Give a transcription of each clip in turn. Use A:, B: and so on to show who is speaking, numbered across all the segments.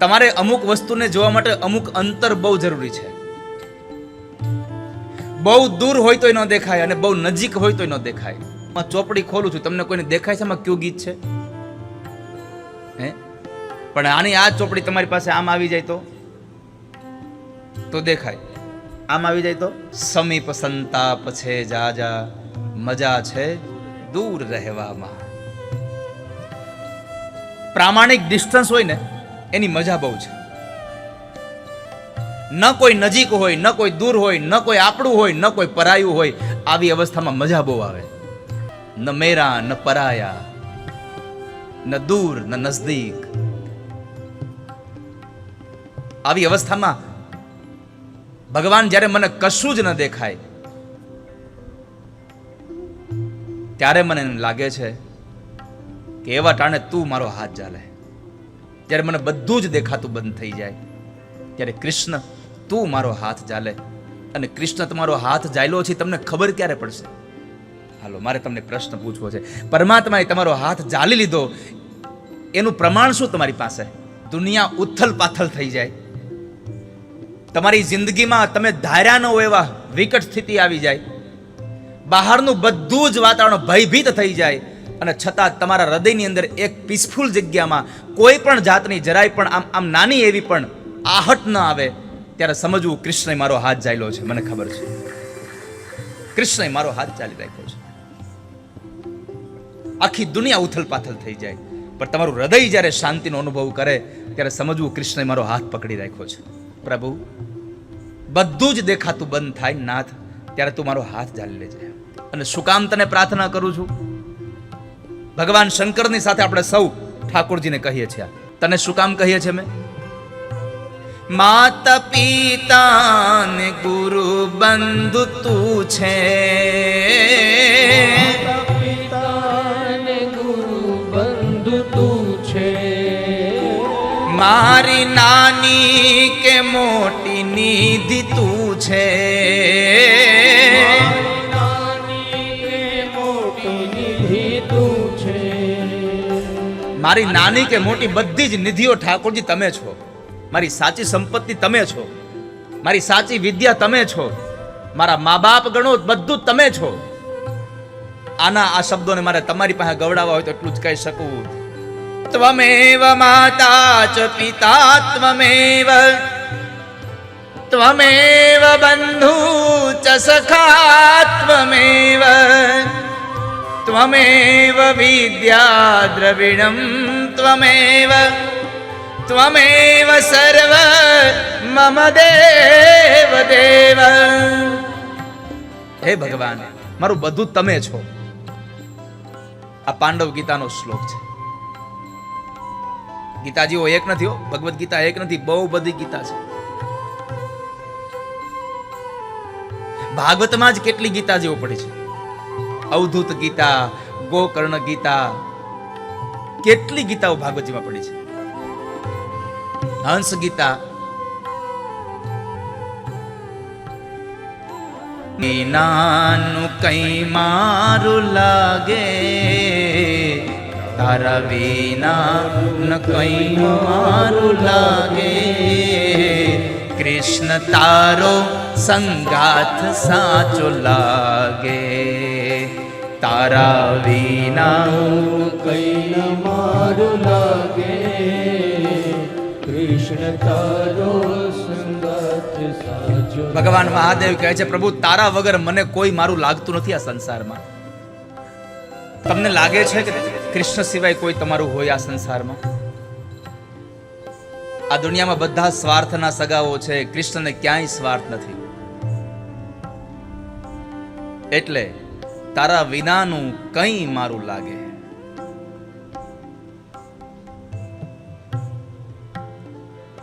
A: તમારે અમુક વસ્તુને જોવા માટે અમુક અંતર બહુ જરૂરી છે. બહુ દૂર હોય તોય ન દેખાય અને બહુ નજીક હોય તોય ન દેખાય. હું ચોપડી ખોલું છું, તમને કોઈને દેખાય છે આમાં કયું ગીત છે? હે? પણ આની આ ચોપડી તમારી પાસે આમ આવી જાય તો? તો દેખાય. આમ આવી જાય તો? સમીપ સંતાપ છે જાજા મજા છે, દૂર રહેવામાં. પ્રામાણિક ડિસ્ટન્સ હોય ને એની મજા બહુ છે. ન કોઈ નજીક હોય, ન કોઈ દૂર હોય, ન કોઈ આપણું હોય, ન કોઈ પરાયું હોય, આવી અવસ્થામાં મજા બહુ આવે. ન મેરા, ન પરાયા, ન દૂર, ન નજદીક. આવી અવસ્થામાં ભગવાન જ્યારે મને કશું જ ન દેખાય, ત્યારે મને લાગે છે કે એવા ટાણે તું મારો હાથ ચાલે જ્યારે મને બધું જ દેખાતું બંધ થઈ જાય, ત્યારે કૃષ્ણ, તું મારો હાથ ચાલે અને કૃષ્ણ તમારો હાથ જાયલો છે, તમને ખબર ક્યારે પડશે? હાલો, મારે તમને પ્રશ્ન પૂછવો છે. પરમાત્માએ તમારો હાથ ચાલી લીધો. એનું પ્રમાણ શું તમારી પાસે? દુનિયા ઉથલ પાથલ થઈ જાય. તમારી જિંદગીમાં તમે ધાર્યા ન હોય એવા વિકટ સ્થિતિ આવી જાય. બહારનું બધું જ વાતાવરણ ભયભીત થઈ જાય. અને છતાં તમારા હૃદયની અંદર એક પીસફુલ જગ્યામાં કોઈ પણ જાતની જરાય પણ આમ આમ નાની એવી પણ આહટ ન આવે, ત્યારે સમજવું કૃષ્ણએ મારો હાથ ચાલ્યો છે, મને ખબર છે. કૃષ્ણએ મારો હાથ ચાલી રાખ્યો છે. આખી દુનિયા ઉથલ પાથલ થઈ જાય, પણ તમારું હૃદય જ્યારે શાંતિનો અનુભવ કરે, ત્યારે સમજવું કૃષ્ણએ મારો હાથ પકડી રાખ્યો છે. પ્રભુ, બધું જ દેખાતું બંધ થાય, નાથ, ત્યારે તું મારો હાથ જાળી લેજે. અને શું કામ તને પ્રાર્થના કરું છું? ભગવાન શંકરની સાથે આપણે સૌ ઠાકોરજીને કહીએ છીએ. તને શું કામ કહીએ છીએ માતા પિતા ને ગુરુ બંધુ તું છે. મારી નાની કે મોટી નિધિ તું છે. મારી નાની કે મોટી બધી જ નિધિઓ ઠાકોરજી તમે છો. મારી સાચી સંપત્તિ તમે છો. મારી સાચી વિદ્યા તમે છો. મારા મા બાપ ગણો બધું તમે છો. આના આ શબ્દોને મારે તમારી પાસે ગવડાવવા હોય તો એટલું જ કહી શકું. ત્વમેવ માતા ચ પિતા, ત્વમેવ. ત્વમેવ બંધુ ચ સખા त्वमेव विद्या द्रविणं त्वमेव त्वमेव सर्व मम देव देव હે ભગવાન મારું બધું તમે છો આ પાંડવ ગીતાનો શ્લોક છે ગીતાજીઓ એક નથી હો ભગવદ્ ગીતા એક નથી બહુ બધી ગીતા છે ભાગવતમાં જ કેટલી ગીતાજીઓ પડી છે અવધૂત ગીતા, ગોકર્ણ ગીતા, કેટલી ગીતાઓ ભાગવતજીમાં પડી છે? હંસ ગીતા, નાનું કઈ મારું લાગે, તારા વિના ન કઈ મારું લાગે. કૃષ્ણ તારો સંગાથ સાચો લાગે. તારા વિના
B: કઈ ન મારું લાગે. કૃષ્ણ તારો
A: ભગવાન મહાદેવ કહે છે, પ્રભુ, તારા વગર મને કોઈ મારું લાગતું નથી આ સંસારમાં. તમને લાગે છે કે કૃષ્ણ સિવાય કોઈ તમારું હોય આ સંસારમાં? આ દુનિયામાં બધા સ્વાર્થના સગાઓ છે, કૃષ્ણને ક્યાંય સ્વાર્થ નથી. એટલે તારા વિનાનું કંઈ મારું લાગે.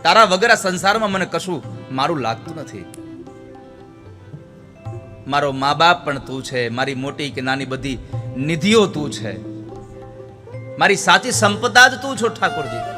A: તારા વગર આ સંસારમાં મને કશું મારું લાગતું નથી. મારો મા બાપ પણ તું છે, મારી મોટી કે નાની બધી નિધિઓ તું છે. મારી સાચી સંપદા જ તું છો, ઠાકોરજી.